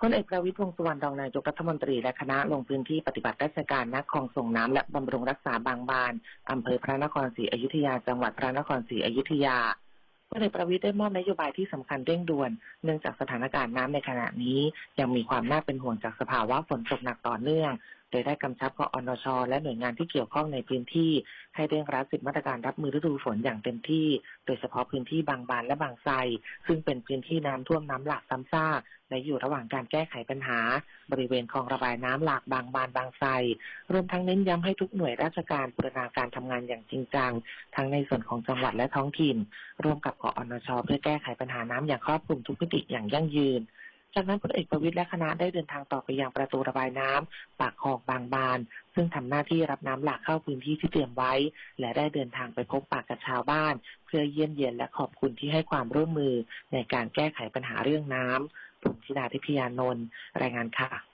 พลเอกประวิตรวงสุวรรณรองนายกรัฐมนตรีและคณะลงพื้นที่ปฏิบัติราชการนักคลองส่งน้ำและบำรุงรักษาบางบานอำเภอพระนครศรีอยุธยาจังหวัดพระนครศรีอยุธยาพลเอกประวิตรได้มอบนโยบายที่สำคัญเร่งด่วน เนื่องจากสถานการณ์น้ำในขณะนี้ ยังมีความน่าเป็นห่วงจากสภาวะฝนตกหนักต่อเนื่อง โดยได้กำชับกอนช และหน่วยงานที่เกี่ยวข้องในพื้นที่ ให้เร่งรัดสิทธิมาตรการรับมือฤดูฝนอย่างเต็มที่ โดยเฉพาะพื้นที่บางบานและบางไทรซึ่งเป็นพื้นที่น้ำท่วมน้ำหลากซ้ำซากและอยู่ระหว่างการแก้ไขปัญหา บริเวณคลองระบายน้ำหลากบางบานบางไทรรวมทั้งเน้นย้ำให้ทุกหน่วยราชการบูรณาการทำงานอย่างจริงจัง ทั้งในส่วนของจังหวัดและท้องถิ่น ร่วมกับกอนช เพื่อแก้ไขปัญหาน้ำอย่างครอบคลุมทุกมิติอย่างยั่งยืน จากนั้นพลเอกประวิตยและคณะได้เดินทางต่อไปยังประตูระบายน้ำปากคลองบางบาน ซึ่งทำหน้าที่รับน้ำหลากเข้าพื้นที่ที่เตรียมไว้ และได้เดินทางไปพบปากกับชาวบ้าน เพื่อเยี่ยมเยียนและขอบคุณที่ให้ความร่วมมือในการแก้ไขปัญหาเรื่องน้ำผมธิดาทิพยานนท์รายงานค่ะ